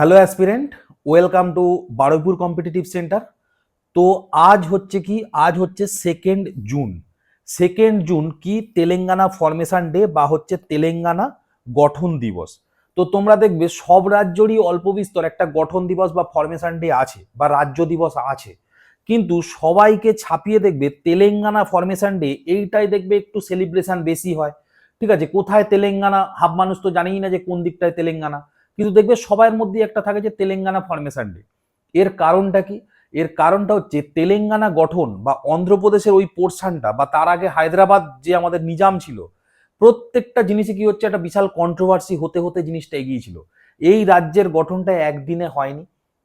Hello aspirant, welcome to Baruipur competitive centre. তো আজ হচ্ছে কি, আজ হচ্ছে সেকেন্ড জুন। সেকেন্ড জুন কি তেলেঙ্গানা ফরমেশন ডে বা হচ্ছে তেলেঙ্গানা গঠন দিবস। তো তোমরা দেখবে সব রাজ্যেরই অল্প বিস্তর একটা গঠন দিবস বা ফরমেশন ডে আছে বা রাজ্য দিবস আছে। কিন্তু সবাইকে ছাপিয়ে দেখবে তেলেঙ্গানা ফরমেশন ডে এইটাই দেখবে একটু সেলিব্রেশন বেশি হয়। ঠিক আছে, কোথায় তেলেঙ্গানা হাফ মানুষ তো জানেই না যে কোন দিকটায় তেলেঙ্গানা। কিন্তু দেখবে সবার মধ্যে একটা থাকে যে তেলেঙ্গানা ফরমেশন ডে এর কারণটা কি? এর কারণটা হচ্ছে তেলেঙ্গানা গঠন বা অন্ধ্রপ্রদেশের ওই পোর্শনটা বা তার আগে হায়দ্রাবাদ যে আমাদের নিজাম ছিল, প্রত্যেকটা জিনিসে কি হচ্ছে একটা বিশাল কন্ট্রোভার্সি হতে হতে জিনিসটা এগিয়েছিল এই রাজ্যের গঠনটা একদিনে হয়নি,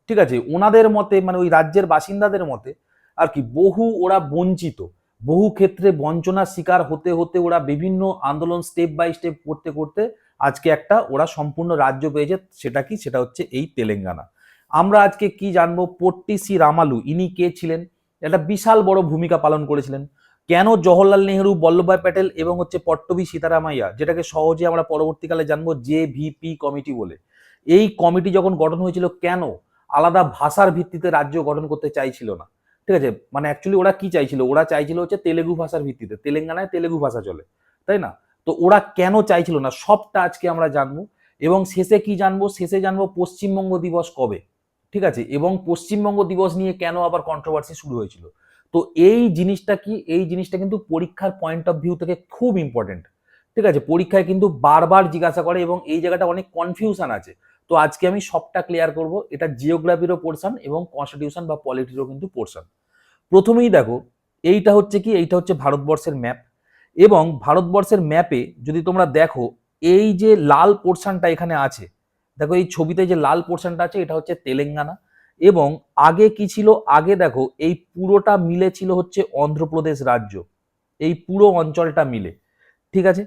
ঠিক আছে? ওনাদের মতে মানে ওই রাজ্যের বাসিন্দাদের মতে, আর কি, বহু ওরা বঞ্চিত। বহু ক্ষেত্রে বঞ্চনার শিকার হতে হতে ওরা বিভিন্ন আন্দোলন স্টেপ বাই স্টেপ করতে করতে আজকে একটা, ওরা সম্পূর্ণ রাজ্য পেয়েছে, সেটা কি? সেটা হচ্ছে এই তেলেঙ্গানা। আমরা আজকে কি জানব? পট্টি সি রামালু, ইনি কে ছিলেন? একটা বিশাল বড় ভূমিকা পালন করেছিলেন। কেন জওহরলাল নেহরু, বল্লভভাই প্যাটেল এবং হচ্ছে পট্টবি সীতারামাইয়া, যেটাকে সহজে আমরা পরবর্তীকালে জানব জে ভিপি কমিটি বলে। এই কমিটি যখন গঠন হয়েছিল কেন? আলাদা ভাষার ভিত্তিতে রাজ্য গঠন করতে চাইছিল না। ঠিক আছে? মানে অ্যাকচুয়ালি ওরা কি চাইছিল? ওরা চাইছিল হচ্ছে তেলেগু ভাষার ভিত্তিতে। তেলেঙ্গানায় তেলেগু ভাষা চলে। তাই না? তো ওরা কেন চাইছিল না? সবটা আজকে আমরা জানব। এবং শেষে কি জানব? শেষে জানব পশ্চিমবঙ্গ দিবস কবে? ঠিক আছে? এবং পশ্চিমবঙ্গ দিবস নিয়ে কেন আবার কন্ট্রোভার্সি শুরু হয়েছিল? তো এই জিনিসটা কি? এই জিনিসটা কিন্তু পরীক্ষার পয়েন্ট অফ ভিউ থেকে খুব ইম্পর্টেন্ট ঠিক আছে? পরীক্ষায় কিন্তু বারবার জিজ্ঞাসা করে এবং এই জায়গাটা অনেক কনফিউশন আছে। তো আজকে আমি সবটা ক্লিয়ার করব। এটা জিওগ্রাফিরও পোর্শন এবং কনস্টিটিউশন বা পলিটিরও কিন্তু পোর্শন প্রথমেই দেখো, এইটা হচ্ছে কি? এইটা হচ্ছে ভারতবর্ষের ম্যাপ এবং ভারতবর্ষের ম্যাপে যদি তোমরা দেখো, এই যে লাল পোর্শনটা এখানে আছে, দেখো এই ছবিতে যে লাল পোর্শনটা আছে, এটা হচ্ছে তেলেঙ্গানা। এবং আগে কি ছিল? আগে দেখো, এই পুরোটা মিলে ছিল হচ্ছে অন্ধ্রপ্রদেশ রাজ্য। এই পুরো অঞ্চলটা মিলে। ঠিক আছে?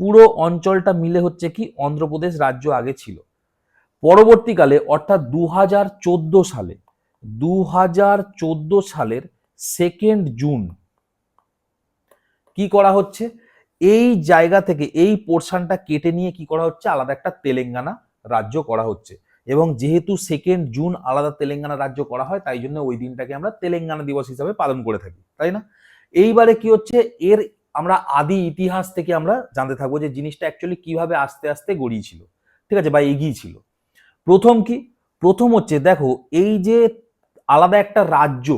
পুরো অঞ্চলটা মিলে হচ্ছে কি? অন্ধ্রপ্রদেশ রাজ্য আগে ছিল। পরবর্তীকালে, অর্থাৎ দু হাজার চোদ্দ সালে দু হাজার চোদ্দ সালের সেকেন্ড জুন কি করা হচ্ছে? এই জায়গা থেকে এই পোর্শনটা কেটে নিয়ে কি করা হচ্ছে? আলাদা একটা তেলেঙ্গানা রাজ্য করা হচ্ছে। এবং যেহেতু সেকেন্ড জুন আলাদা তেলেঙ্গানা রাজ্য করা হয়, তাই জন্য ওই দিনটাকে আমরা তেলেঙ্গানা দিবস হিসাবে পালন করে থাকি, তাই না? এইবারে কি হচ্ছে? এর আমরা আদি ইতিহাস থেকে আমরা জানতে থাকব যে জিনিসটা অ্যাকচুয়ালি কীভাবে আস্তে আস্তে গড়িয়েছিল ঠিক আছে? বা এগিয়েছিল প্রথম কি? প্রথম হচ্ছে, দেখো, এই যে আলাদা একটা রাজ্য,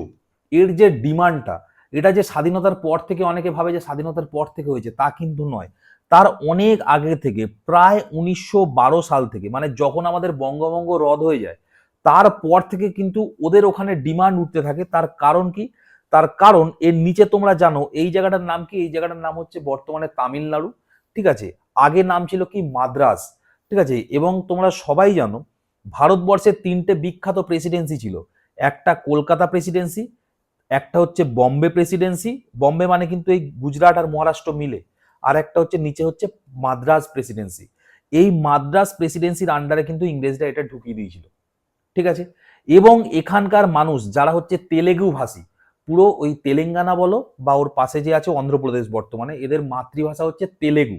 এর যে ডিমান্ডটা এটা যে স্বাধীনতার পর থেকে অনেকে ভাবে যে স্বাধীনতার পর থেকে হয়েছে, তা কিন্তু নয়। তার অনেক আগে থেকে, প্রায় উনিশশো বারো সাল থেকে মানে যখন আমাদের বঙ্গভঙ্গ রদ হয়ে যায় তারপর থেকে কিন্তু ওদের ওখানে ডিমান্ড উঠতে থাকে। তার কারণ কি? তার কারণ, এর নিচে তোমরা জানো, এই জায়গাটার নাম কি? এই জায়গাটার নাম হচ্ছে বর্তমানে তামিলনাড়ু, ঠিক আছে? আগে নাম ছিল কি? মাদ্রাস, ঠিক আছে? এবং তোমরা সবাই জানো ভারতবর্ষের তিনটে বিখ্যাত প্রেসিডেন্সি ছিল। একটা কলকাতা প্রেসিডেন্সি একটা হচ্ছে বম্বে প্রেসিডেন্সি, বম্বে মানে কিন্তু এই গুজরাট আর মহারাষ্ট্র মিলে, আর একটা হচ্ছে নিচে হচ্ছে মাদ্রাজ প্রেসিডেন্সি। এই মাদ্রাজ প্রেসিডেন্সির আন্ডারে কিন্তু ইংরেজরা এটা ঢুকিয়ে দিয়েছিল, ঠিক আছে? এবং এখানকার মানুষ যারা হচ্ছে তেলেগু ভাষী পুরো ওই তেলেঙ্গানা বলো বা ওর পাশে যে আছে অন্ধ্রপ্রদেশ বর্তমানে, এদের মাতৃভাষা হচ্ছে তেলেগু,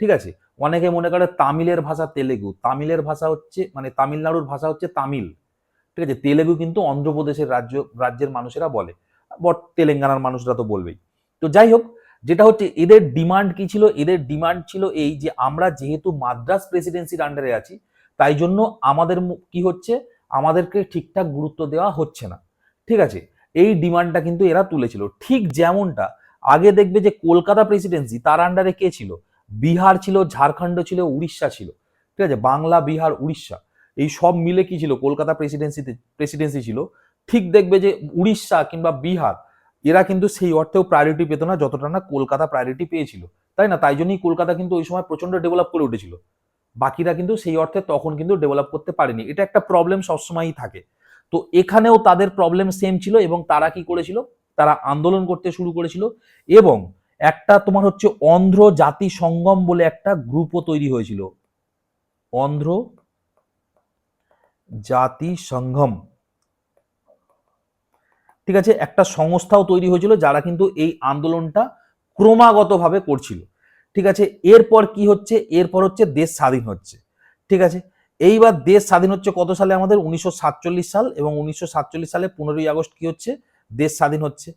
ঠিক আছে? অনেকে মনে করে তামিলের ভাষা তেলেগু, তামিলের ভাষা হচ্ছে মানে তামিলনাড়ুর ভাষা হচ্ছে তামিল, ঠিক আছে? তেলেগু কিন্তু অন্ধ্রপ্রদেশের রাজ্য, রাজ্যের মানুষেরা বলে। বট তেলেঙ্গানার মানুষরা তো বলবেই। তো যাই হোক, যেটা হচ্ছে এদের ডিমান্ড কি ছিল? এদের ডিমান্ড ছিল এই যে আমরা যেহেতু মাদ্রাস প্রেসিডেন্সির আন্ডারে আছি, তাই জন্য আমাদের কি হচ্ছে? আমাদেরকে ঠিকঠাক গুরুত্ব দেওয়া হচ্ছে না। ঠিক আছে? এই ডিমান্ডটা কিন্তু এরা তুলেছিল। ঠিক যেমনটা, আগে দেখবে যে কলকাতা প্রেসিডেন্সি তার আন্ডারে কে ছিল? বিহার ছিল, ঝাড়খণ্ড ছিল, উড়িষ্যা ছিল। ঠিক আছে? বাংলা, বিহার, উড়িষ্যা। এই সব মিলে কি ছিল? কলকাতা প্রেসিডেন্সিতে প্রেসিডেন্সি ছিল। ঠিক দেখবে যে উড়িষ্যা কিংবা বিহার, এরা কিন্তু সেই অর্থেও প্রায়োরিটি পেত না যতটা না কলকাতা প্রায়োরিটি পেয়েছিল। তাই না? তাই জন্যই কলকাতা কিন্তু ওই সময় প্রচণ্ড ডেভেলপ করে উঠেছিল। বাকিরা কিন্তু সেই অর্থে তখন কিন্তু ডেভেলপ করতে পারেনি। এটা একটা প্রবলেম সবসময়ই থাকে। তো এখানেও তাদের প্রবলেম সেম ছিল এবং তারা কি করেছিল? তারা আন্দোলন করতে শুরু করেছিল এবং একটা তোমার হচ্ছে অন্ধ্র জাতি সঙ্গম বলে একটা গ্রুপও তৈরি হয়েছিল। অন্ধ্র জাতি সংঘম ঠিক আছে? একটা সংস্থাও তৈরি হয়েছিল যারা কিন্তু এই আন্দোলনটা ক্রমাগতভাবে করছিল। ঠিক আছে? এরপর কি হচ্ছে? এরপর হচ্ছে দেশ স্বাধীন হচ্ছে। ঠিক আছে? এইবার দেশ স্বাধীন হচ্ছে কত সালে আমাদের? উনিশশো সাতচল্লিশ সাল এবং উনিশশো সাতচল্লিশ সালে পনেরোই আগস্ট কি হচ্ছে? দেশ স্বাধীন হচ্ছে।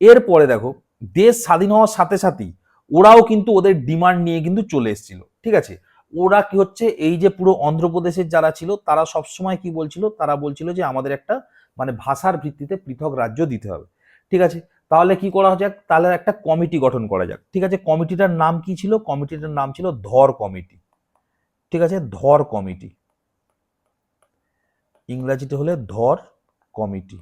এরপরে দেখো, দেশ স্বাধীন হওয়ার সাথে সাথেই ওরাও কিন্তু ওদের ডিমান্ড নিয়ে কিন্তু চলে এসেছিল। ঠিক আছে? ওরা কি হচ্ছে? এই যে পুরো অন্ধ্রপ্রদেশের যারা ছিল, তারা সবসময় কি বলছিল? তারা বলছিল যে আমাদের একটা মানে ভাষার ভিত্তিতে পৃথক রাজ্য দিতে হবে। ঠিক আছে? তাহলে কি করা যাক? তাহলে একটা কমিটি গঠন করা যাক। ঠিক আছে? কমিটিটার নাম কি ছিল? কমিটিটার নাম ছিল ধর কমিটি। ঠিক আছে? ধর কমিটি। ইংরাজিতে হলে ধর কমিটি।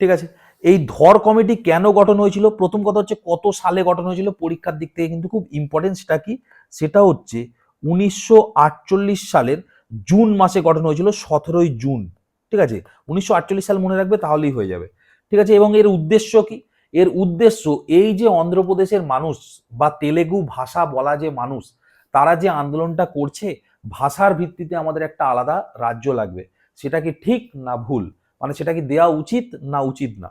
ঠিক আছে? এই ধর কমিটি কেন গঠন হয়েছিল? প্রথম কথা হচ্ছে কত সালে গঠন হয়েছিল? পরীক্ষার দিক থেকে কিন্তু খুব ইম্পর্টেন্ট সেটা কি? সেটা হচ্ছে উনিশশো আটচল্লিশ সালের জুন মাসে গঠন হয়েছিল সতেরোই জুন, ঠিক আছে? উনিশশো আটচল্লিশ সাল মনে রাখবে তাহলেই হয়ে যাবে, ঠিক আছে? এবং এর উদ্দেশ্য কি? এর উদ্দেশ্য এই যে অন্ধ্রপ্রদেশের মানুষ বা তেলেগু ভাষা বলা যে মানুষ, তারা যে আন্দোলনটা করছে, ভাষার ভিত্তিতে আমাদের একটা আলাদা রাজ্য লাগবে। সেটা কি ঠিক না ভুল? মানে সেটা কি দেওয়া উচিত না উচিত না,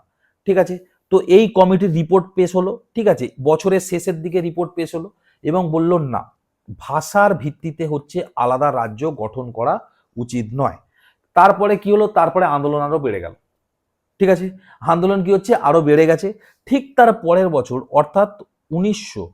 ঠিক আছে? তো এই কমিটির রিপোর্ট পেশ হলো, ঠিক আছে? বছরের শেষের দিকে রিপোর্ট পেশ হলো এবং বলল না। ভাষার ভিত্তিতে হচ্ছে আলাদা রাজ্য গঠন করা উচিত নয়। তারপরে কি হলো? তারপরে আন্দোলন আরও বেড়ে গেল। ঠিক আছে? আন্দোলন কি হচ্ছে? আরও বেড়ে গেছে। ঠিক তার পরের বছর, অর্থাৎ উনিশশো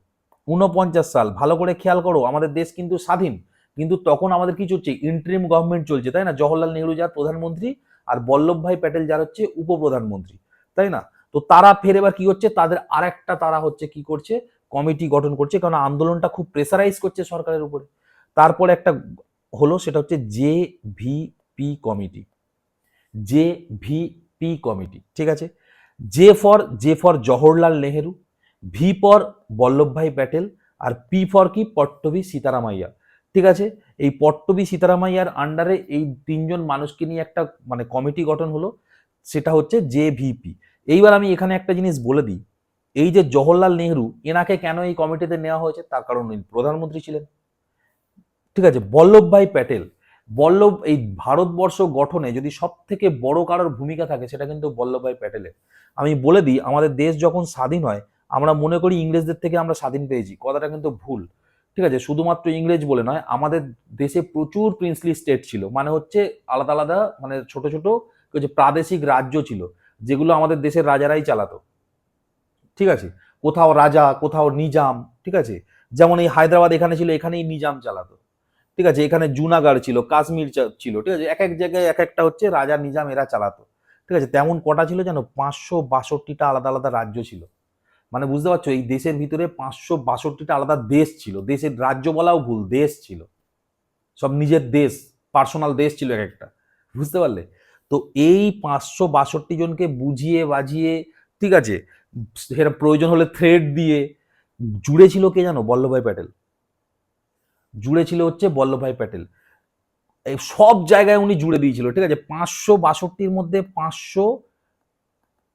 উনপঞ্চাশ সাল, ভালো করে খেয়াল করো, আমাদের দেশ কিন্তু স্বাধীন। কিন্তু তখন আমাদের কি চলছে? ইন্টারিম গভর্নমেন্ট চলছে, তাই না? জওহরলাল নেহরু যার প্রধানমন্ত্রী আর বল্লভভাই প্যাটেল যার হচ্ছে উপপ্রধানমন্ত্রী, তাই না? তো তারা ফের এবার কি হচ্ছে? তাদের আরেকটা তারা হচ্ছে কি করছে? কমিটি গঠন করছে, কারণ আন্দোলনটা খুব প্রেসারাইজ করছে সরকারের উপরে। তারপরে একটা হলো, সেটা হচ্ছে J V P committee. J V P committee, ঠিক আছে? J for J for Jawaharlal Nehru V for Vallabhbhai Patel R P for কি? পট্টভি সীতারামাইয়া। ঠিক আছে? এই পট্টভি সীতারামাইয়ার আন্ডারে এই তিনজন মানুষকে নিয়ে একটা মানে কমিটি গঠন হলো, সেটা হচ্ছে জে ভিপি এইবার আমি এখানে একটা জিনিস বলে দিই। এই যে জওহরলাল নেহরু, এনাকে কেন এই কমিটিতে নেওয়া হয়েছে? তার কারণ উনি প্রধানমন্ত্রী ছিলেন। ঠিক আছে বল্লভভাই প্যাটেল, বল্লভ, এই ভারতবর্ষ গঠনে যদি সব থেকে বড় কারোর ভূমিকা থাকে, সেটা কিন্তু বল্লভভাই প্যাটেলের। আমি বলে দিই, আমাদের দেশ যখন স্বাধীন হয়, আমরা মনে করি ইংরেজদের থেকে আমরা স্বাধীন পেয়েছি, কথাটা কিন্তু ভুল। ঠিক আছে, শুধুমাত্র ইংরেজ বলে নয়, আমাদের দেশে প্রচুর প্রিন্সলি স্টেট ছিল মানে হচ্ছে আলাদা আলাদা মানে ছোট ছোট প্রাদেশিক রাজ্য ছিল, যেগুলো আমাদের দেশের রাজারাই চালাতো। ঠিক আছে? কোথাও রাজা, কোথাও নিজাম, ঠিক আছে? যেমন এই হায়দ্রাবাদ এখানে ছিল, এখানেই নিজাম চালাতো। ঠিক আছে? এখানে জুনাগড় ছিল, কাশ্মীর ছিল, ঠিক আছে? এক এক জায়গায় এক একটা হচ্ছে রাজা, নিজাম এরা চালাতো। ঠিক আছে? তেমন কটা ছিল যেন? পাঁচশো বাষট্টিটা আলাদা আলাদা রাজ্য ছিল। মানে বুঝতে পারছ? এই দেশের ভিতরে পাঁচশো বাষট্টিটা আলাদা দেশ ছিল। দেশের রাজ্য বলাও ভুল, দেশ ছিল। সব নিজের দেশ, পার্সোনাল দেশ ছিল এক একটা। বুঝতে পারলে? তো এই পাঁচশো বাষট্টি জনকে বুঝিয়ে বাজিয়ে, ঠিক আছে? সেটা প্রয়োজন হলে থ্রেড দিয়ে জুড়ে ছিল কে জানো? বল্লভভাই প্যাটেল। জুড়ে ছিল হচ্ছে বল্লভভাই প্যাটেল। সব জায়গায় উনি জুড়ে দিয়েছিল, ঠিক আছে? পাঁচশো বাষট্টির মধ্যে পাঁচশো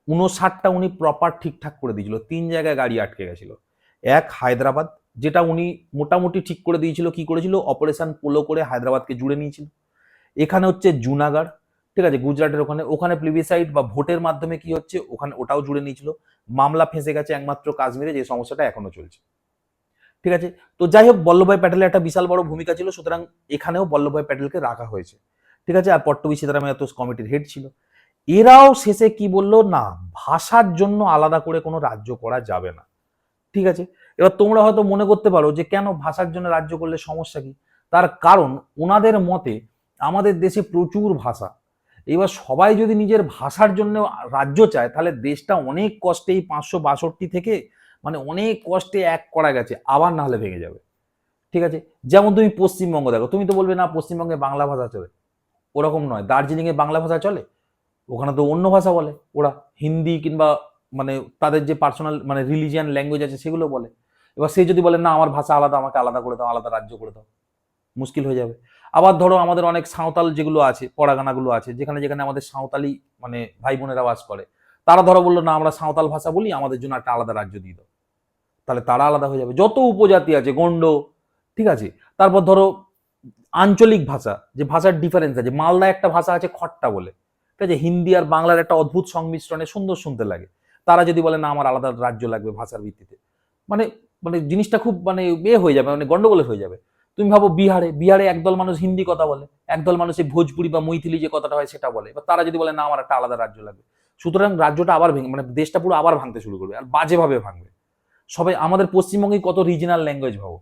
উনষাটটা উনি প্রপার ঠিকঠাক করে দিয়েছিল। তিন জায়গায় গাড়ি আটকে গেছিল। এক, হায়দ্রাবাদ, যেটা উনি মোটামুটি ঠিক করে দিয়েছিল, কি করেছিল? অপারেশন পোলো করে হায়দ্রাবাদকে জুড়ে নিয়েছিল। এখানে হচ্ছে জুনাগড় ঠিক আছে, গুজরাটের ওখানে ওখানে প্লিবিসাইড বা ভোটের মাধ্যমে কি হচ্ছে? ওখানে ওটাও জুড়ে নিয়েছিল। মামলা ফেঁসে গেছে একমাত্র কাশ্মীরে, যে সমস্যাটা এখনও চলছে। ঠিক আছে? তো যাই হোক, বল্লভভাই প্যাটেলের একটা বিশাল বড় ভূমিকা ছিল, সুতরাং এখানেও বল্লভভাই প্যাটেলকে রাখা হয়েছে। ঠিক আছে? আর পট্টবী সীতারামাইয়া কমিটির হেড ছিল। এরাও শেষে কি বলল? না, ভাষার জন্য আলাদা করে কোনো রাজ্য করা যাবে না। ঠিক আছে? এবার তোমরা হয়তো মনে করতে পারো যে কেন ভাষার জন্য রাজ্য করলে সমস্যা কি? তার কারণ, ওনাদের মতে আমাদের দেশে প্রচুর ভাষা। এবার সবাই যদি নিজের ভাষার জন্য রাজ্য চায়, তাহলে দেশটা অনেক কষ্টে এই পাঁচশো বাষট্টি থেকে মানে অনেক কষ্টে এক করা গেছে, আবার নাহলে ভেঙে যাবে। ঠিক আছে? যেমন তুমি পশ্চিমবঙ্গ দেখো, তুমি তো বলবে না পশ্চিমবঙ্গে বাংলা ভাষা চলে। ওরকম নয়, দার্জিলিংয়ে বাংলা ভাষা চলে, ওখানে তো অন্য ভাষা বলে। ওরা হিন্দি কিংবা মানে তাদের যে পার্সোনাল মানে রিলিজিয়ান ল্যাঙ্গুয়েজ আছে সেগুলো বলে। এবার সে যদি বলে, না, আমার ভাষা আলাদা, আমাকে আলাদা করে দাও, আলাদা রাজ্য করে দাও। মুশকিল হয়ে যাবে। আবার ধরো আমাদের অনেক সাঁওতাল যেগুলো আছে পড়াগানাগুলো আছে, যেখানে যেখানে আমাদের সাঁওতালি মানে ভাই বোনেরা বাস করে, তারা ধরো বলল, না, আমরা সাঁওতাল ভাষা বলি, আমাদের জন্য একটা আলাদা রাজ্য দিয়ে দাও। তাহলে তারা আলাদা হয়ে যাবে। যত উপজাতি আছে গন্ড ঠিক আছে? তারপর ধরো আঞ্চলিক ভাষা, যে ভাষার ডিফারেন্স আছে, মালদা একটা ভাষা আছে খট্টা বলে, ঠিক আছে? হিন্দি আর বাংলার একটা অদ্ভুত সংমিশ্রণে সুন্দর শুনতে লাগে। তারা যদি বলে, না, আমার আলাদা রাজ্য লাগবে ভাষার ভিত্তিতে মানে মানে জিনিসটা খুব মানে এ হয়ে যাবে মানে গন্ডগোলের হয়ে যাবে। তুমি ভাবো বিহারে বিহারে একদল মানুষ হিন্দি কথা বলে, একদল মানুষ এই ভোজপুরি বা মৈথিলি যে কথাটা হয় সেটা বলে। এবার তারা যদি বলে, না, আমার একটা আলাদা রাজ্য লাগবে। সুতরাং রাজ্যটা আবার ভেঙে মানে দেশটা পুরো আবার ভাঙতে শুরু করবে, আর বাজেভাবে ভাঙবে। সবাই, আমাদের পশ্চিমবঙ্গে কত রিজিনাল ল্যাঙ্গুয়েজ ভাবো,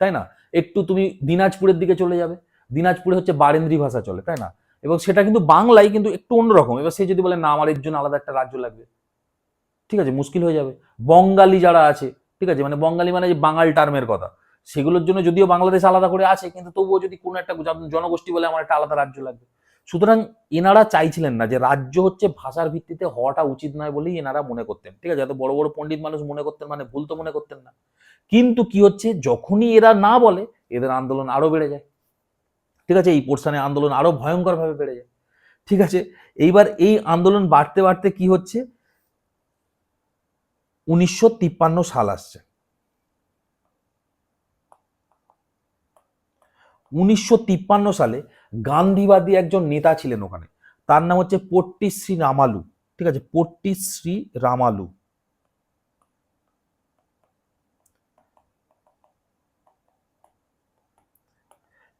তাই না? একটু তুমি দিনাজপুরের দিকে চলে যাবে, দিনাজপুরে হচ্ছে বারেন্দ্রী ভাষা চলে, তাই না? এবং সেটা কিন্তু বাংলায় কিন্তু একটু অন্যরকম। এবার সে যদি বলে, না, আমার এর জন্য আলাদা একটা রাজ্য লাগবে। ঠিক আছে, মুশকিল হয়ে যাবে। বঙ্গালী যারা আছে, ঠিক আছে মানে বঙ্গালী মানে যে বাঙাল টার্মের কথা। সেগুলোর জন্য যদিও বাংলাদেশ আলাদা করে আছে, কিন্তু তবুও যদি কোনো একটা জনগোষ্ঠী বলে আমার একটা আলাদা রাজ্য লাগবে। সুতরাং এনারা চাইছিলেন না যে রাজ্য হচ্ছে ভাষার ভিত্তিতে হওয়াটা উচিত নয় বলেই এনারা মনে করতেন। ঠিক আছে, এত বড় বড় পণ্ডিত মানুষ মনে করতেন মানে ভুল তো মনে করতেন না। কিন্তু কি হচ্ছে, যখনই এরা না বলে, এদের আন্দোলন আরও বেড়ে যায়। ঠিক আছে, এই পোর্শনে আন্দোলন আরও ভয়ঙ্কর ভাবে বেড়ে যায়। ঠিক আছে, এইবার এই আন্দোলন বাড়তে বাড়তে কি হচ্ছে? উনিশশো তিপ্পান্ন সাল আসছে। উনিশশো তিপ্পান্ন সালে গান্ধীবাদী একজন নেতা ছিলেন ওখানে। তার নাম হচ্ছে পট্টিশ্রী রামালু। ঠিক আছে, পট্টিশ্রী রামালু।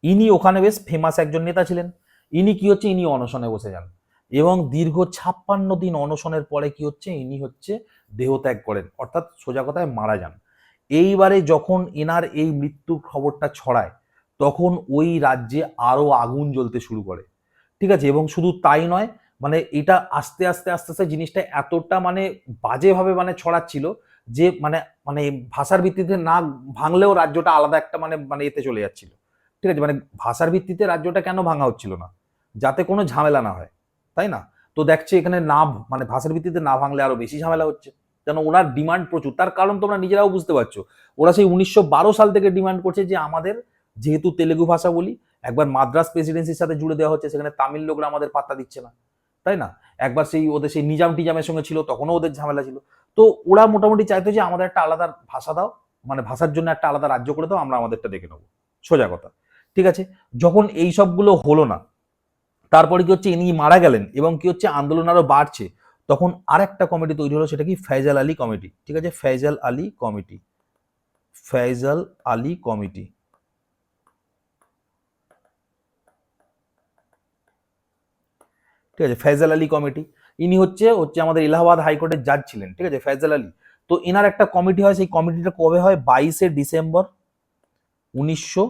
ইনি ওখানে বেশ ফেমাস একজন নেতা ছিলেন। ইনি কি হচ্ছে? ইনি অনশনে বসে যান। এবং দীর্ঘ ছাপ্পান্ন দিন অনশনের পরে কি হচ্ছে? ইনি হচ্ছে দেহত্যাগ করেন, অর্থাৎ সোজা কথায় মারা যান। এইবারে যখন এনার এই মৃত্যুর খবরটা ছড়ায় তখন ওই রাজ্যে আরও আগুন জ্বলতে শুরু করে। ঠিক আছে? এবং শুধু তাই নয় মানে এটা আস্তে আস্তে আস্তে আস্তে জিনিসটা এতটা মানে বাজেভাবে মানে ছড়াচ্ছিল যে মানে মানে ভাষার ভিত্তিতে না ভাঙলেও রাজ্যটা আলাদা একটা মানে মানে এতে চলে যাচ্ছিল। ঠিক আছে? মানে ভাষার ভিত্তিতে রাজ্যটা কেন ভাঙা হচ্ছিল না? যাতে কোনো ঝামেলা না হয়। তাই না? তো দেখছে এখানে না মানে ভাষার ভিত্তিতে না ভাঙলে আরও বেশি ঝামেলা হচ্ছে। কেন ওনার ডিমান্ড প্রচুর। তার কারণ তোমরা নিজেরাও বুঝতে পারছ। ওরা সেই উনিশশো বারো সাল থেকে ডিমান্ড করছে যে আমাদের যেহেতু তেলেগু ভাষা বলি, একবার মাদ্রাস প্রেসিডেন্সির সাথে জুড়ে দেওয়া হচ্ছে, সেখানে তামিল লোকরা আমাদের পাত্তা দিচ্ছে না। তাই না? একবার সেই ওদের সেই নিজাম টিজামের সঙ্গে ছিল, তখনও ওদের ঝামেলা ছিল। তো ওরা মোটামুটি চাইতো যে, আমাদের একটা আলাদা ভাষা দাও মানে ভাষার জন্য একটা আলাদা রাজ্য করে দাও, আমরা আমাদেরটা দেখে নেব। সোজা কথা। ঠিক আছে? যখন এই সবগুলো হলো না, তারপরে কি হচ্ছে, ইনি মারা গেলেন এবং কি হচ্ছে, আন্দোলন আরও বাড়ছে, তখন আরেকটা কমিটি তৈরি হলো, সেটা কি? ফৈজাল আলী কমিটি। ঠিক আছে? ফৈজাল আলী কমিটি। ফৈজাল আলী কমিটি। ঠিক আছে ফৈজাল আলী কমিটি ইনি হচ্ছে হচ্ছে আমাদের এলাহাবাদ হাইকোর্টের জাজ ছিলেন, ঠিক আছে ফৈজাল আলী। তো এনার একটা কমিটি হয়, সেই কমিটিটা কবে হয়? বাইশে ডিসেম্বর উনিশশো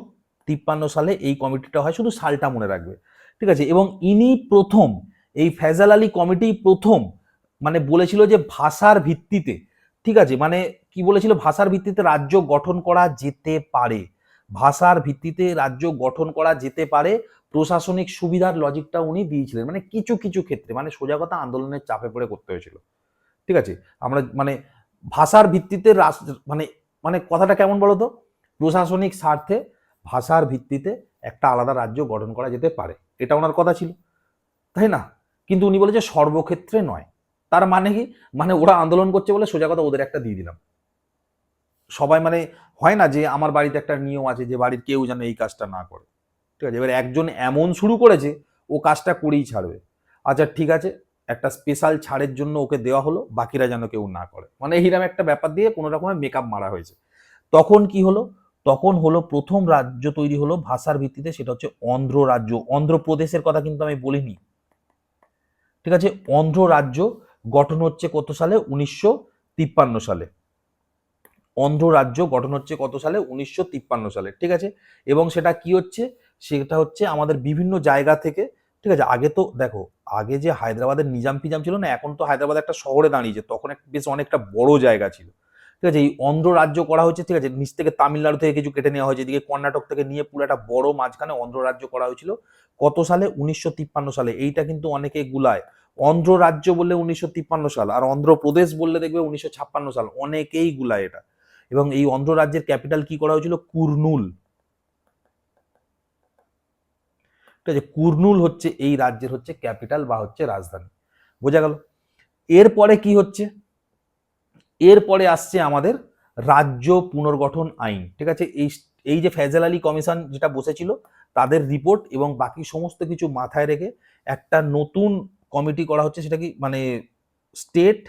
তিপ্পান্ন সালে এই কমিটিটা হয়, শুধু সালটা মনে রাখবে, ঠিক আছে? এবং ইনি প্রথম, এই ফেজাল আলী কমিটি প্রথম মানে বলেছিল যে ভাষার ভিত্তিতে, ঠিক আছে? মানে কি বলেছিল? ভাষার ভিত্তিতে রাজ্য গঠন করা যেতে পারে। ভাষার ভিত্তিতে রাজ্য গঠন করা যেতে পারে, প্রশাসনিক সুবিধার লজিকটা উনি দিয়েছিলেন। মানে কিছু কিছু ক্ষেত্রে মানে সোজা কথা আন্দোলনের চাপে পড়ে করতে হয়েছিল। ঠিক আছে? আমরা মানে ভাষার ভিত্তিতে মানে মানে কথাটা কেমন বলো তো? প্রশাসনিক স্বার্থে ভাষার ভিত্তিতে একটা আলাদা রাজ্য গঠন করা যেতে পারে। এটা ওনার কথা ছিল। তাই না? কিন্তু উনি বলে যে সর্বক্ষেত্রে নয়। তার মানে কি? মানে ওরা আন্দোলন করছে বলে সোজা কথা ওদের একটা দিয়ে দিলাম। সবাই মানে হয় না যে আমার বাড়িতে একটা নিয়ম আছে যে বাড়ির কেউ যেন এই কাজটা না করে। ঠিক আছে? এবার একজন এমন শুরু করেছে, ও কাজটা করেই ছাড়বে। আচ্ছা ঠিক আছে, একটা স্পেশাল ছাড়ের জন্য ওকে দেওয়া হলো, বাকিরা যেন কেউ না করে। মানে এইরকম একটা ব্যাপার দিয়ে কোনো রকমের মেকআপ মারা হয়েছে। তখন কি হলো? তখন হলো প্রথম রাজ্য তৈরি হলো ভাষার ভিত্তিতে, সেটা হচ্ছে অন্ধ্র রাজ্য। অন্ধ্রপ্রদেশের কথা কিন্তু আমি বলিনি। ঠিক আছে? অন্ধ্র রাজ্য গঠন হচ্ছে কত সালে? উনিশশো তিপ্পান্ন সালে। অন্ধ্র রাজ্য গঠন হচ্ছে কত সালে? উনিশশো তিপ্পান্ন সালে, ঠিক আছে? এবং সেটা কি হচ্ছে? সেটা হচ্ছে আমাদের বিভিন্ন জায়গা থেকে, ঠিক আছে? আগে তো দেখো, আগে যে হায়দ্রাবাদের নিজাম ফিজাম ছিল না, এখন তো হায়দ্রাবাদ একটা শহরে দাঁড়িয়েছে, তখন এক বেশ অনেকটা বড় জায়গা ছিল, ঠিক আছে? এই অন্ধ্র রাজ্য করা হয়েছে, ঠিক আছে? নিচ থেকে তামিলনাড়ু থেকে কিছু কেটে নেওয়া হয়েছে, এদিকে কর্ণাটক থেকে নিয়ে পুরো একটা বড় মাঝখানে অন্ধ্র রাজ্য করা হয়েছিল। কত সালে? উনিশশো তিপ্পান্ন সালে, এইটা কিন্তু অনেকে গুলায়। অন্ধ্র রাজ্য বললে উনিশশো তিপ্পান্ন সাল, আর অন্ধ্রপ্রদেশ বললে দেখবে উনিশশো ছাপ্পান্ন সাল, অনেকেই গুলায় এটা। এবং এই অন্ধ্র রাজ্যের ক্যাপিটাল কি করা হয়েছিল? কুর্নুল। ঠিক আছে, কুর্নুল হচ্ছে, এই রাজ্যের হচ্ছে ক্যাপিটাল বা হচ্ছে রাজধানী। বোঝা গেল? এরপরে কি হচ্ছে? এরপরে আসছে আমাদের রাজ্য পুনর্গঠন আইন। ঠিক আছে, এই এই যে ফেজাল আলী কমিশন যেটা বসেছিল, তাদের রিপোর্ট এবং বাকি সমস্ত কিছু মাথায় রেখে একটা নতুন কমিটি করা হচ্ছে, সেটা কি মানে স্টেট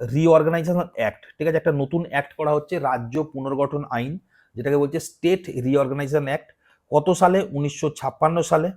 রিঅর্গানাইজেশন অ্যাক্ট ঠিক আছে? একটা নতুন অ্যাক্ট করা হচ্ছে, রাজ্য পুনর্গঠন আইন, যেটাকে বলছে স্টেট রিঅর্গানাইজেশন অ্যাক্ট কত সালে? উনিশশো ছাপ্পান্ন সালে।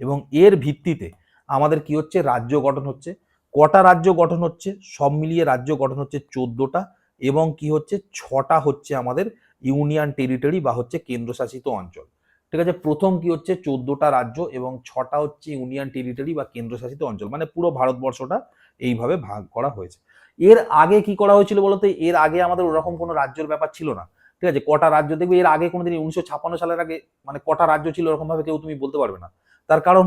এবং এর ভিত্তিতে আমাদের কি হচ্ছে? রাজ্য গঠন হচ্ছে। কটা রাজ্য গঠন হচ্ছে? সব মিলিয়ে রাজ্য গঠন হচ্ছে চোদ্দোটা। এবং কি হচ্ছে? ছটা হচ্ছে আমাদের ইউনিয়ন টেরিটরি বা হচ্ছে কেন্দ্রশাসিত অঞ্চল। ঠিক আছে? প্রথম কি হচ্ছে? চোদ্দোটা রাজ্য এবং ছটা হচ্ছে ইউনিয়ন টেরিটরি বা কেন্দ্রশাসিত অঞ্চল। মানে পুরো ভারতবর্ষটা এইভাবে ভাগ করা হয়েছে। এর আগে কি করা হয়েছিল বলতো এর আগে আমাদের ওরকম কোনো রাজ্যের ব্যাপার ছিল না। ঠিক আছে? কটা রাজ্য দেখবে এর আগে কোনোদিন উনিশশো ছাপ্পান্ন সালের আগে মানে কটা রাজ্য ছিল এরকম ভাবে কেউ তুমি বলতে পারবে না। তার কারণ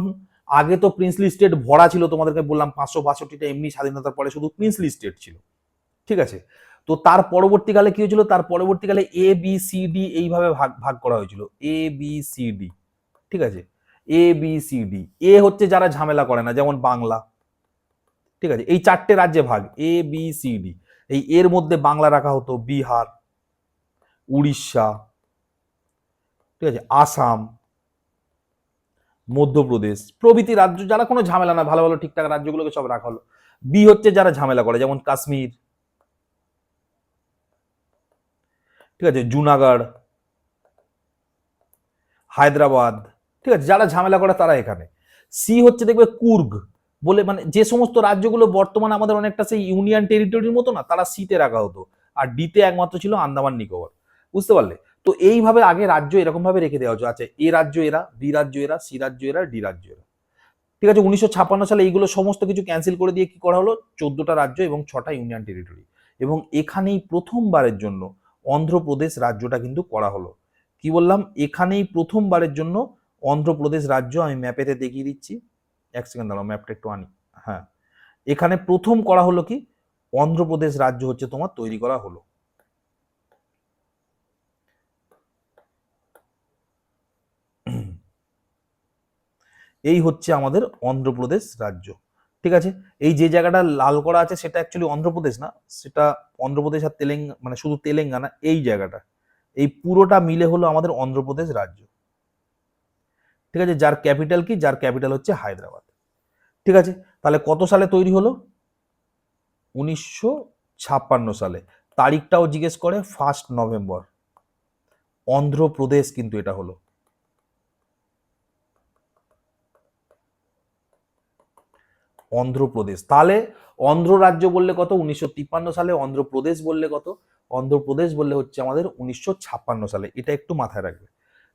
আগে তো প্রিন্সলি স্টেট ভরা ছিল, তোমাদেরকে বললাম পাঁচশো বাষট্টিটা এমনি স্বাধীনতার পরে শুধু প্রিন্সলি স্টেট ছিল। ঠিক আছে? তো তার পরবর্তীকালে কি হয়েছিল? তার পরবর্তীকালে এ বি সি ডি এইভাবে ভাগ ভাগ করা হয়েছিল। এ বি সি ডি ঠিক আছে? A B C D A হচ্ছে যারা ঝামেলা করে না, যেমন বাংলা। ঠিক আছে? এই চারটে রাজ্যে ভাগ এ বি সি ডি এই এর মধ্যে বাংলা রাখা হতো বিহার, উড়িষ্যা, ঠিক আছে? আসাম, মধ্যপ্রদেশ। প্রভৃতি রাজ্য, যারা কোনো ঝামেলা না, ভালো ভালো, ঠিকঠাক রাজ্যগুলোকে সব রাখা হলো। বি হচ্ছে যারা ঝামেলা করে, যেমন কাশ্মীর। ঠিক আছে? জুনাগড়। হায়দ্রাবাদ। ঠিক আছে? যারা ঝামেলা করে, তারা এখানে। সি হচ্ছে দেখবে কুর্গ। বলে মানে যে সমস্ত রাজ্যগুলো বর্তমানে আমাদের অনেকটা সেই ইউনিয়ন টেরিটরির মতো না, তারা সিতে রাখা হতো। আর ডিতে একমাত্র ছিল আন্দামান নিকোবর। বুঝতে পারলে? তো এইভাবে আগে রাজ্য এরকম ভাবে রেখে দেওয়া হচ্ছে আচ্ছা এ রাজ্য এরা বি রাজ্য এরা সি রাজ্য এরা ডি রাজ্য এরা। ঠিক আছে, উনিশশো ছাপ্পান্ন সালে এইগুলো সমস্ত কিছু ক্যান্সেল করে দিয়ে কি করা হলো? চোদ্দটা রাজ্য এবং ছটা ইউনিয়ন টেরিটরি। এবং এখানেই প্রথমবারের জন্য অন্ধ্রপ্রদেশ রাজ্যটা কিন্তু করা হলো। কি বললাম? এখানেই প্রথমবারের জন্য অন্ধ্রপ্রদেশ রাজ্য আমি ম্যাপেতে দেখিয়ে দিচ্ছি। এক সেকেন্ড দাঁড়াও ম্যাপটা একটু আনি। হ্যাঁ। এখানে প্রথম করা হলো কি? অন্ধ্রপ্রদেশ রাজ্য হচ্ছে তোমার তৈরি করা হলো। এই হচ্ছে আমাদের অন্ধ্রপ্রদেশ রাজ্য। ঠিক আছে? এই যে জায়গাটা লাল করা আছে, সেটা অ্যাকচুয়ালি অন্ধ্রপ্রদেশ না। সেটা অন্ধ্রপ্রদেশ আর তেলেঙ্গা মানে শুধু তেলেঙ্গানা, এই জায়গাটা। এই পুরোটা মিলে হলো আমাদের অন্ধ্রপ্রদেশ রাজ্য। ঠিক আছে? যার ক্যাপিটাল কি? যার ক্যাপিটাল হচ্ছে হায়দ্রাবাদ। ঠিক আছে? তাহলে কত সালে তৈরি হলো? উনিশশো ছাপ্পান্ন সালে। তারিখটাও জিজ্ঞেস করে ফার্স্ট নভেম্বর। অন্ধ্রপ্রদেশ কিন্তু এটা হলো। অন্ধ্রপ্রদেশ। তাহলে অন্ধ্র রাজ্য বললে কত? উনিশশো তিপ্পান্ন সালে অন্ধ্রপ্রদেশ বললে কত? অন্ধ্রপ্রদেশ বললে হচ্ছে আমাদের উনিশশো ছাপ্পান্ন সালে। এটা একটু মাথায় রাখবে।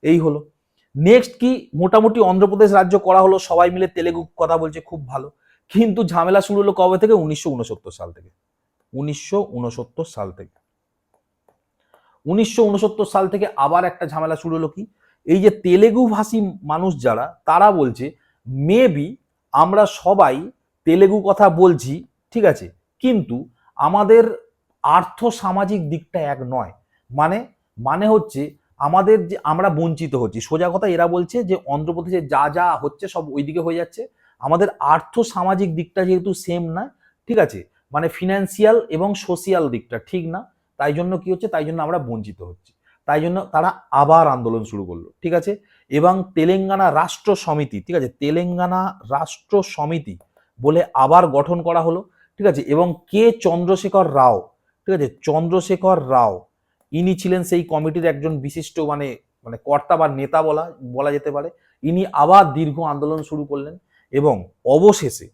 এই হলো। নেক্সট কি? মোটামুটি অন্ধ্রপ্রদেশ রাজ্য করা হলো, সবাই মিলে তেলেগু কথা বলছে, খুব ভালো। কিন্তু ঝামেলা শুরু হলো কবে থেকে? উনিশশো উনসত্তর সাল থেকে। উনিশশো উনসত্তর সাল থেকে। উনিশশো উনসত্তর সাল থেকে আবার একটা ঝামেলা শুরু হলো কি? এই যে তেলেগু ভাষী মানুষ যারা, তারা বলছে মেবি আমরা সবাই তেলেগু কথা বলছি, ঠিক আছে? কিন্তু আমাদের আর্থ সামাজিক দিকটা এক নয়। মানে মানে হচ্ছে আমাদের যে আমরা বঞ্চিত হচ্ছি। সোজা কথা এরা বলছে যে অন্ধ্রপ্রদেশে যা যা হচ্ছে সব ওইদিকে হয়ে যাচ্ছে। আমাদের আর্থ সামাজিক দিকটা যেহেতু সেম না, ঠিক আছে? মানে ফিনান্সিয়াল এবং সোশিয়াল দিকটা ঠিক না। তাই জন্য কি হচ্ছে? তাই জন্য আমরা বঞ্চিত হচ্ছি। তাই জন্য তারা আবার আন্দোলন শুরু করল, ঠিক আছে? এবং তেলেঙ্গানা রাষ্ট্র সমিতি, ঠিক আছে? তেলেঙ্গানা রাষ্ট্র সমিতি বলে আবার গঠন করা হলো, ঠিক আছে? এবং কে? চন্দ্রশেখর রাও, ঠিক আছে? চন্দ্রশেখর রাও ইনি ছিলেন সেই কমিটির একজন বিশিষ্ট মানে মানে কর্তা বা নেতা বলা বলা যেতে পারে। ইনি আবার দীর্ঘ আন্দোলন শুরু করলেন এবং অবশেষে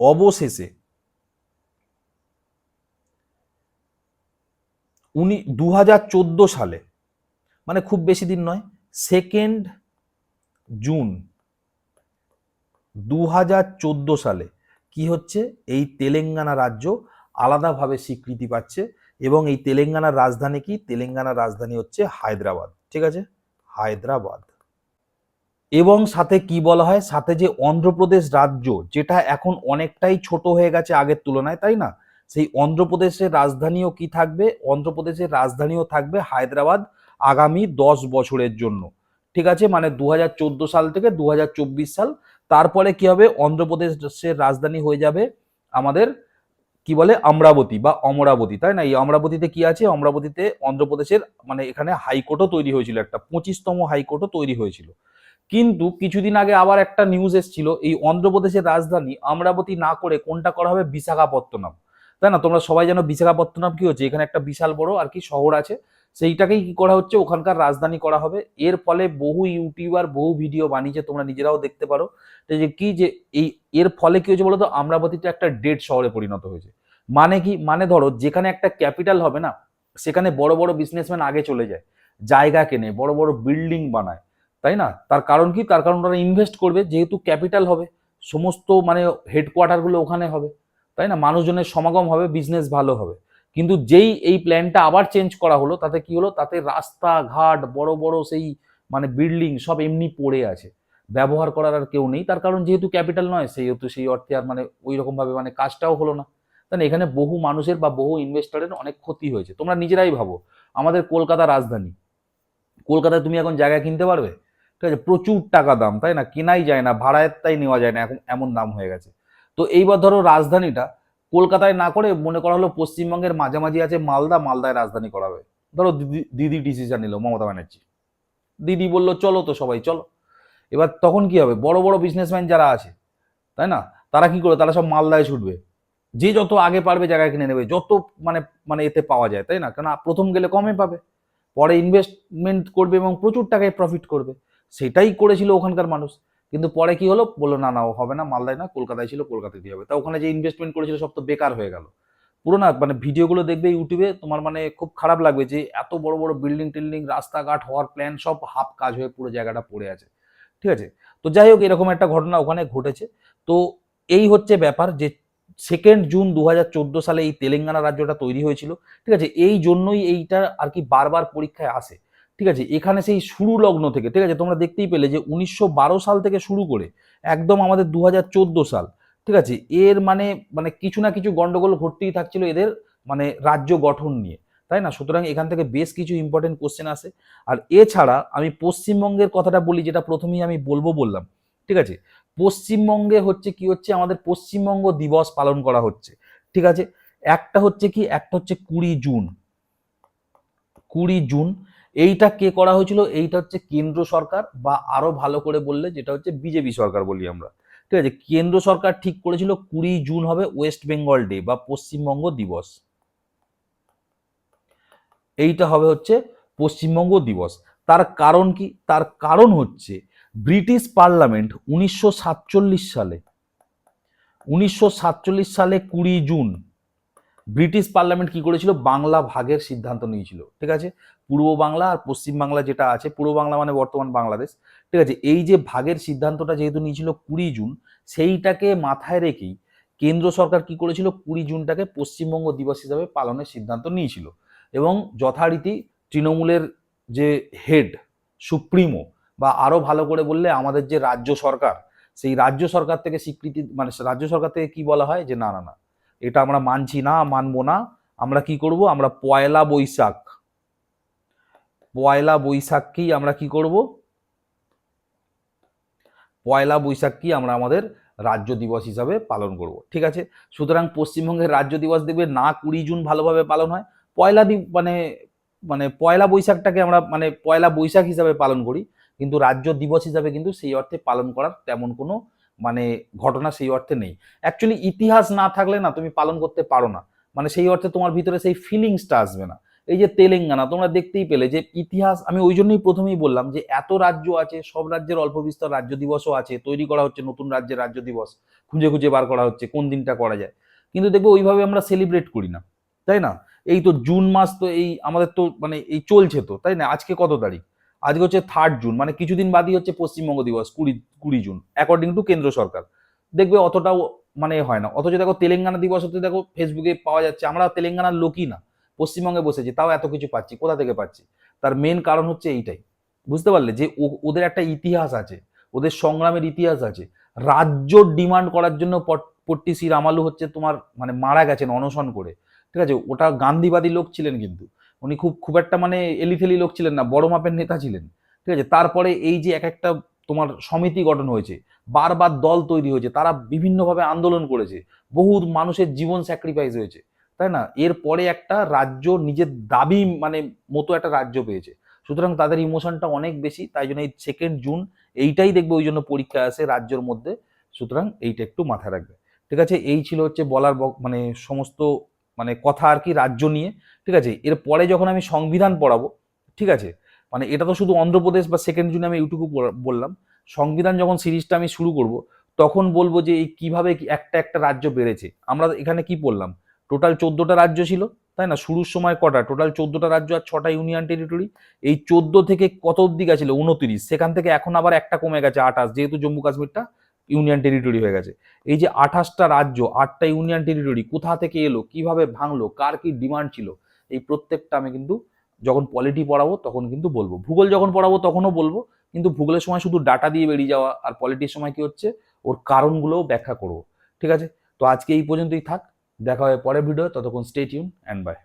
অবশেষে উনি দু হাজার চোদ্দ সালে মানে খুব বেশি দিন নয়, সেকেন্ড জুন দু হাজার চোদ্দ সালে কি হচ্ছে? এই তেলেঙ্গানা রাজ্য আলাদাভাবে স্বীকৃতি পাচ্ছে এবং এই তেলেঙ্গানার রাজধানী কি? তেলেঙ্গানার রাজধানী হচ্ছে হায়দ্রাবাদ। ঠিক আছে? হায়দ্রাবাদ। এবং সাথে কি বলা হয়? সাথে যে অন্ধ্রপ্রদেশ রাজ্য, যেটা এখন অনেকটাই ছোট হয়ে গেছে আগের তুলনায়, তাই না? সেই অন্ধ্রপ্রদেশের রাজধানীও কি থাকবে? অন্ধ্রপ্রদেশের রাজধানীও থাকবে হায়দ্রাবাদ আগামী দশ বছরের জন্য। ঠিক আছে? মানে দু হাজার চোদ্দ সাল থেকে দু হাজার চব্বিশ সাল। তারপরে কি হবে? অন্ধ্রপ্রদেশের রাজধানী হয়ে যাবে আমাদের কি বলে? অমরাবতী বা অমরাবতী, তাই না? এই অমরাবতীতে কি আছে? অমরাবতীতে অন্ধ্রপ্রদেশের মানে এখানে হাইকোর্টও তৈরি হয়েছিল একটা, পঁচিশতম হাইকোর্টও তৈরি হয়েছিল। কিন্তু কিছুদিন আগে আবার একটা নিউজ এসেছিল, এই অন্ধ্রপ্রদেশের রাজধানী অমরাবতী না করে কোনটা করা হবে? বিশাখাপত্তনম। তাই না? তোমরা সবাই জানো বিশাখাপত্তনম কি হচ্ছে? এখানে একটা বিশাল বড় আর কি শহর আছে। সেইটাকেই কি করা হচ্ছে? ওখানকার রাজধানী করা হবে। এর ফলে বহু ইউটিউবার, বহু ভিডিও বানিয়েছে, তোমরা নিজেরাও দেখতে পারো। যে কি যে এই, এর ফলে কি হয়েছে বলতো? আমরাবতীটা একটা ডেড শহরে পরিণত হয়েছে। মানে কি মানে ধরো, যেখানে একটা ক্যাপিটাল হবে না, সেখানে বড় বড় বিজনেসম্যান আগে চলে যায়। জায়গা কেনে, বড় বড় বিল্ডিং বানায়, তাই না? তার কারণ কি? তার কারণ ওরা ইনভেস্ট করবে, যেহেতু ক্যাপিটাল হবে, সমস্ত মানে হেডকোয়ার্টারগুলো ওখানে হবে, তাই না? মানুষজনের সমাগম হবে বিজনেস ভালো হবে। কিন্তু যেই এই প্ল্যানটা আবার চেঞ্জ করা হলো, তাতে কি হলো? তাতে রাস্তাঘাট, বড় বড় সেই মানে বিল্ডিং সব এমনি পড়ে আছে। ব্যবহার করার আর কেউ নেই। তার কারণ যেহেতু ক্যাপিটাল নয়, সেহেতু সেই অর্থে আর মানে ওই রকম ভাবে মানে কাজটাও হলো না। তাই এখানে বহু মানুষের বা বহু ইনভেস্টরের অনেক ক্ষতি হয়েছে। তোমরা নিজেরাই ভাবো, আমাদের কলকাতা রাজধানী। কলকাতায় তুমি এখন জায়গা কিনতে পারবে? ঠিক আছে, প্রচুর টাকা দাম, তাই না? কেনাই যায় না, ভাড়ায় তাই নেওয়া যায় না, এখন এমন দাম হয়ে গেছে। তো এইবার ধরো রাজধানীটা কলকাতায় না করে মনে করা হলো পশ্চিমবঙ্গের মাঝামাঝি আছে মালদা, মালদায় রাজধানী করাবে ধরো দিদি ডিসিশন নিল মমতা ব্যানার্জি। দিদি বলল, চলো তো সবাই, চলো। এবার তখন কি হবে? বড় বড় বিজনেসম্যান যারা আছে, তাই না? তারা কি করে তারা সব মালদায় ছুটবে। যে যত আগে পারবে জায়গা কিনে নেবে, যত মানে মানে এতে পাওয়া যায়, তাই না? কেন প্রথম গেলে কমে পাবে, পরে ইনভেস্টমেন্ট করবে এবং প্রচুর টাকায় প্রফিট করবে। সেটাই করেছিল ওখানকার মানুষ। কিন্তু পরে কি হলো? বলল, না না, ও হবে না, মালদায় না, কলকাতায় ছিল কলকাতায় দিয়ে হবে। তা ওখানে যে ইনভেস্টমেন্ট করেছিল সব তো বেকার হয়ে গেল। পুরো না মানে ভিডিওগুলো দেখবে ইউটিউবে, তোমার মানে খুব খারাপ লাগবে যে এত বড় বড় বিল্ডিং টিল্ডিং, রাস্তাঘাট, হওয়ার প্ল্যান সব হাফ কাজ হয়ে পুরো জায়গাটা পড়ে আছে। ঠিক আছে? তো যাই হোক, এরকম একটা ঘটনা ওখানে ঘটেছে। তো এই হচ্ছে ব্যাপার যে সেকেন্ড জুন দু হাজার চোদ্দ সালে এই তেলেঙ্গানা রাজ্যটা তৈরি হয়েছিল। ঠিক আছে? এই জন্যই এইটা আর কি বারবার পরীক্ষায় আসে। ঠিক আছে? এখানে সেই শুরু লগ্ন থেকে, ঠিক আছে? তোমরা দেখতেই পেলে যে উনিশশো বারো সাল থেকে শুরু করে, একদম আমাদের দু হাজার চোদ্দ সাল, ঠিক আছে? এর মানে মানে কিছু না কিছু গন্ডগোল ঘটতেই থাকছিল এদের মানে রাজ্য গঠন নিয়ে, তাই না? সুতরাং এখান থেকে বেশ কিছু ইম্পর্টেন্ট কোশ্চেন আসে। আর এছাড়া আমি পশ্চিমবঙ্গের কথাটা বলি, যেটা প্রথমেই আমি বলব বললাম, ঠিক আছে? পশ্চিমবঙ্গে হচ্ছে কি হচ্ছে? আমাদের পশ্চিমবঙ্গ দিবস পালন করা হচ্ছে, ঠিক আছে? একটা হচ্ছে কি? একটা হচ্ছে কুড়ি জুন কুড়ি জুন এইটা কে করা হয়েছিল? এইটা হচ্ছে কেন্দ্র সরকার বা আরও ভালো করে বললে যেটা হচ্ছে বিজেপি সরকার বলি আমরা। ঠিক আছে? কেন্দ্র সরকার ঠিক করেছিল কুড়ি জুন হবে ওয়েস্ট বেঙ্গল ডে বা পশ্চিমবঙ্গ দিবস। এইটা হবে হচ্ছে পশ্চিমবঙ্গ দিবস। তার কারণ কি? তার কারণ হচ্ছে ব্রিটিশ পার্লামেন্ট উনিশশো সাতচল্লিশ সালে, উনিশশো সাতচল্লিশ সালে কুড়ি জুন ব্রিটিশ পার্লামেন্ট কি করেছিল? বাংলা ভাগের সিদ্ধান্ত নিয়েছিল। ঠিক আছে? পূর্ব বাংলা আর পশ্চিম বাংলা যেটা আছে, পূর্ব বাংলা মানে বর্তমান বাংলাদেশ। ঠিক আছে? এই যে ভাগের সিদ্ধান্তটা যেহেতু নিয়েছিল কুড়ি জুন, সেইটাকে মাথায় রেখেই কেন্দ্র সরকার কি করেছিল? কুড়ি জুনটাকে পশ্চিমবঙ্গ দিবস হিসাবে পালনের সিদ্ধান্ত নিয়েছিল। এবং যথারীতি তৃণমূলের যে হেড সুপ্রিমো, বা আরও ভালো করে বললে আমাদের যে রাজ্য সরকার, সেই রাজ্য সরকার থেকে স্বীকৃতি মানে রাজ্য সরকার থেকে কি বলা হয়? যে না না না। এটা আমরা মানছি না, মানবো না। আমরা কি করব? আমরা পয়লা বৈশাখ। পয়লা বৈশাখকেই আমরা কি করব? পয়লা বৈশাখকেই আমরা আমাদের রাজ্য দিবস হিসাবে পালন করব। ঠিক আছে? সুতরাং পশ্চিমবঙ্গের রাজ্য দিবস দেখবে না কুড়ি জুন ভালোভাবে পালন হয়। পয়লা দি মানে মানে পয়লা বৈশাখটাকে আমরা মানে পয়লা বৈশাখ হিসাবে পালন করি। কিন্তু রাজ্য দিবস হিসাবে কিন্তু সেই অর্থে পালন করার তেমন কোনো মানে ঘটনা সেই অর্থে নেই। অ্যাকচুয়ালি ইতিহাস না থাকলে না তুমি পালন করতে পারো না। মানে সেই অর্থে তোমার ভিতরে সেই ফিলিংসটা আসবে না। এই যে তেলেঙ্গানা, তোমরা দেখতেই পেলে যে ইতিহাস, আমি ওই জন্যই প্রথমেই বললাম যে এত রাজ্য আছে, সব রাজ্যের অল্প বিস্তর রাজ্য দিবসও আছে, তৈরি করা হচ্ছে নতুন রাজ্যের রাজ্য দিবস, খুঁজে খুঁজে বার করা হচ্ছে, কোন দিনটা করা যায়। কিন্তু দেখবে ওইভাবে আমরা সেলিব্রেট করি না। তাই না? এই তো জুন মাস তো এই, আমাদের তো মানে এই চলছে তো, তাই না? আজকে কত তারিখ? আজকে হচ্ছে থার্ড জুন মানে কিছুদিন বাদই হচ্ছে পশ্চিমবঙ্গ দিবস, কুড়ি কুড়ি জুন অ্যাকর্ডিং টু কেন্দ্র সরকার। দেখবে অতটাও মানে হয় না, অথচ দেখো তেলেঙ্গানা দিবস হতে দেখো ফেসবুকে পাওয়া যাচ্ছে, আমরা তেলেঙ্গানার লোকই না, পশ্চিমবঙ্গে বসেছি, তাও এত কিছু পাচ্ছি, কোথা থেকে পাচ্ছি? তার মেন কারণ হচ্ছে এইটাই, বুঝতে পারলে? যে ওদের একটা ইতিহাস আছে, ওদের সংগ্রামের ইতিহাস আছে, রাজ্য ডিমান্ড করার জন্য পট্টি শ্রী রামালু হচ্ছে তোমার মানে মারা গেছেন অনশন করে, ঠিক আছে? ওটা গান্ধীবাদী লোক ছিলেন কিন্তু উনি খুব খুব একটা মানে এলিথেলি লোক ছিলেন না, বড় মাপের নেতা ছিলেন, ঠিক আছে? তারপরে এই যে এক একটা তোমার সমিতি গঠন হয়েছে, বারবার দল তৈরি হয়েছে, তারা বিভিন্নভাবে আন্দোলন করেছে বহু মানুষের জীবন স্যাক্রিফাইস হয়েছে, তাই না? এরপরে একটা রাজ্য নিজের দাবি মানে মতো একটা রাজ্য পেয়েছে, সুতরাং তাদের ইমোশনটা অনেক বেশি, তাই জন্য এই সেকেন্ড জুন এইটাই দেখবে ওই জন্য পরীক্ষা আসে রাজ্যের মধ্যে, সুতরাং এইটা একটু মাথায় রাখবে, ঠিক আছে? এই ছিল হচ্ছে বলার মানে সমস্ত মানে কথা আর কি রাজ্য নিয়ে, ঠিক আছে? এর পরে যখন আমি সংবিধান পড়াবো, ঠিক আছে? মানে এটা তো শুধু অন্ধ্রপ্রদেশ বা সেকেন্ড জুনে আমি এইটুকু বললাম। সংবিধান যখন সিরিজটা আমি শুরু করব, তখন বলব যে এই কীভাবে একটা একটা রাজ্য বেড়েছে। আমরা এখানে কি পড়লাম? টোটাল চোদ্দটা রাজ্য ছিল, তাই না? শুরুর সময় কটা? টোটাল চোদ্দটা রাজ্য আর ছটা ইউনিয়ন টেরিটরি এই চোদ্দ থেকে কত অব্দি গেছিল? উনত্রিশ সেখান থেকে এখন আবার একটা কমে গেছে, আঠাশ, যেহেতু জম্মু কাশ্মীরটা ইউনিয়ন টেরিটরি হয়ে গেছে। এই যে আঠাশটা রাজ্য, আটটা ইউনিয়ন টেরিটরি কোথা থেকে এলো, কীভাবে ভাঙলো, কার কি ডিমান্ড ছিল, এই প্রত্যেকটা আমি কিন্তু যখন পলিটি পড়াবো তখন কিন্তু বলব। ভূগোল যখন পড়াবো তখনও বলব, কিন্তু ভূগোলের সময় শুধু ডাটা দিয়ে বেরিয়ে যাওয়া আর পলিটির সময় কি হচ্ছে, ওর কারণগুলোও ব্যাখ্যা করব। ঠিক আছে? তো আজকে এই পর্যন্তই থাক, দেখা হয় পরের ভিডিও ততক্ষণ স্টে টিউন অ্যান্ড বাই